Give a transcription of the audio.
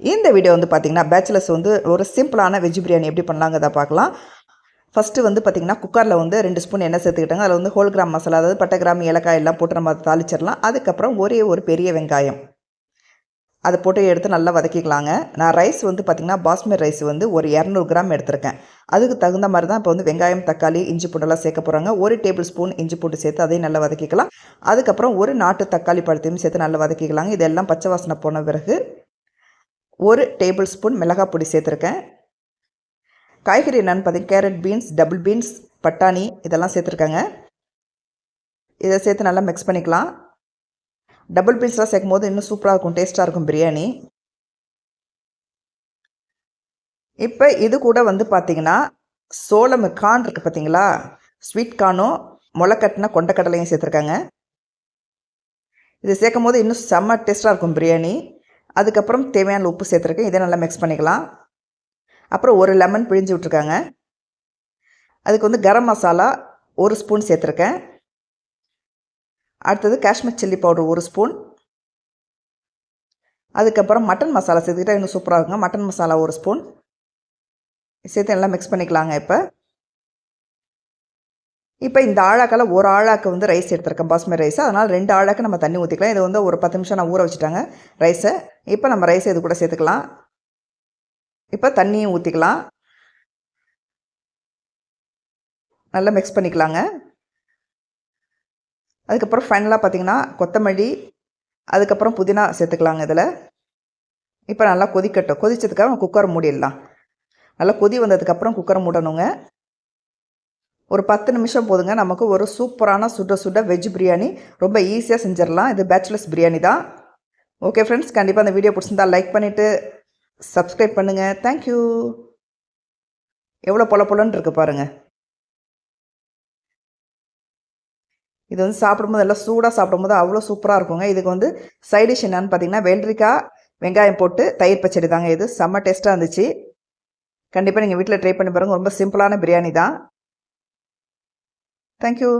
இந்த வீடியோ வந்து பார்த்திங்கன்னா பேச்சுலர்ஸ் வந்து ஒரு சிம்பிளான வெஜ் பிரியாணி எப்படி பண்ணலாங்கிறத பார்க்கலாம். ஃபஸ்ட்டு வந்து பார்த்திங்கன்னா குக்கரில் வந்து ரெண்டு ஸ்பூன் எண்ணெய் சேர்த்துக்கிட்டாங்க. அதில் வந்து ஹோல் கிராம் மசாலா அதாவது பட்டை கிராம் ஏலக்காய் எல்லாம் போட்டு நம்ம தாளிச்சிடலாம். அதுக்கப்புறம் ஒரே ஒரு பெரிய வெங்காயம். அதை போட்டு எடுத்து நல்லா வதக்கிக்கலாங்க. நான் ரைஸ் வந்து பார்த்திங்கன்னா பாஸ்மதி ரைஸ் வந்து ஒரு இரநூறு கிராம் எடுத்திருக்கேன். அதுக்கு தகுந்த மாதிரி தான் இப்போ வந்து வெங்காயம் தக்காளி இஞ்சி பூண்டெல்லாம் சேர்க்க போகிறாங்க ஒரு டேபிள் ஸ்பூன் இஞ்சி பூண்டு சேர்த்து அதையும் நல்லா வதக்கிக்கலாம். அதுக்கப்புறம் ஒரு நாட்டு தக்காளி பழத்தையும் சேர்த்து நல்லா வதக்கிக்கலாங்க. இதெல்லாம் பச்சை வாசனை போன பிறகு ஒரு டேபிள் ஸ்பூன் மிளகாய் பொடி சேர்த்துருக்கேன். காய்கறி என்னென்னு பார்த்தீங்கன்னா கேரட் பீன்ஸ் டபுள் பீன்ஸ் பட்டாணி இதெல்லாம் சேர்த்துருக்காங்க. இதை சேர்த்து நல்லா மிக்ஸ் பண்ணிக்கலாம். டபுள் பீன்ஸ்லாம் சேர்க்கும் போது இன்னும் சூப்பராக இருக்கும் டேஸ்ட்டாக இருக்கும் பிரியாணி. இப்போ இது கூட வந்து பார்த்தீங்கன்னா சோளம் கான் இருக்குது பார்த்தீங்களா? ஸ்வீட் கானும் முளைக்கட்டின கொண்டக்கடலையும் சேர்த்துருக்காங்க. இது சேர்க்கும் போது இன்னும் செம்ம டேஸ்ட்டாக இருக்கும் பிரியாணி. அதுக்கப்புறம் தேவையான உப்பு சேர்த்துருக்கேன். இதை நல்லா மிக்ஸ் பண்ணிக்கலாம். அப்புறம் ஒரு லெமன் பிழிஞ்சு விட்ருக்காங்க அதுக்கு வந்து கரம் மசாலா ஒரு ஸ்பூன் சேர்த்துருக்கேன். அடுத்தது காஷ்மீர் சில்லி பவுடர் ஒரு ஸ்பூன் அதுக்கப்புறம் மட்டன் மசாலா சேர்த்துக்கிட்டா இன்னும் சூப்பராக இருக்குங்க. மட்டன் மசாலா ஒரு ஸ்பூன் சேர்த்து எல்லாம் மிக்ஸ் பண்ணிக்கலாங்க இப்போ. இப்போ இந்த ஆழாக்கால் ஒரு ஆழாக்கு வந்து ரைஸ் எடுத்துருக்கேன் பாஸ்மதி ரைஸ் அதனால் ரெண்டு ஆழாக்கு நம்ம தண்ணி ஊற்றிக்கலாம் இது வந்து ஒரு பத்து நிமிஷம் நான் ஊற வச்சுட்டாங்க ரைஸை இப்போ நம்ம ரைஸை இது கூட சேர்த்துக்கலாம். இப்போ தண்ணியும் ஊற்றிக்கலாம் நல்லா மிக்ஸ் பண்ணிக்கலாங்க. அதுக்கப்புறம் ஃபைனலாக பார்த்தீங்கன்னா கொத்தமல்லி அதுக்கப்புறம் புதினா சேர்த்துக்கலாங்க இதில். இப்போ நல்லா கொதிக்கட்டும். கொதிச்சதுக்காக குக்கரை மூடிடலாம். நல்லா கொதி வந்ததுக்கப்புறம் குக்கரை மூடணுங்க. ஒரு பத்து நிமிஷம் போதுங்க. நமக்கு ஒரு சூப்பரான சுட சுட வெஜ் பிரியாணி. ரொம்ப ஈஸியாக செஞ்சிடலாம். இது பேச்சுலர்ஸ் பிரியாணி தான். ஓகே ஃப்ரெண்ட்ஸ் கண்டிப்பாக அந்த வீடியோ பிடிச்சிருந்தா லைக் பண்ணிவிட்டு சப்ஸ்கிரைப் பண்ணுங்கள் தேங்க்யூ எவ்வளோ பொல பொலன்னு இருக்கு பாருங்கள் இது வந்து சாப்பிடும்போது எல்லாம் சூடாக சாப்பிடும்போது அவ்வளோ சூப்பராக இருக்குங்க. இதுக்கு வந்து சைடிஷ் என்னன்னு பார்த்தீங்கன்னா வெள்ளரிக்காய் வெங்காயம் போட்டு தயிர் பச்சடி தாங்க இது. செம்ம டேஸ்ட்டாக இருந்துச்சு. கண்டிப்பாக நீங்கள் வீட்டில் ட்ரை பண்ணி பாருங்கள் ரொம்ப சிம்பிளான பிரியாணி தான். தேங்க்யூ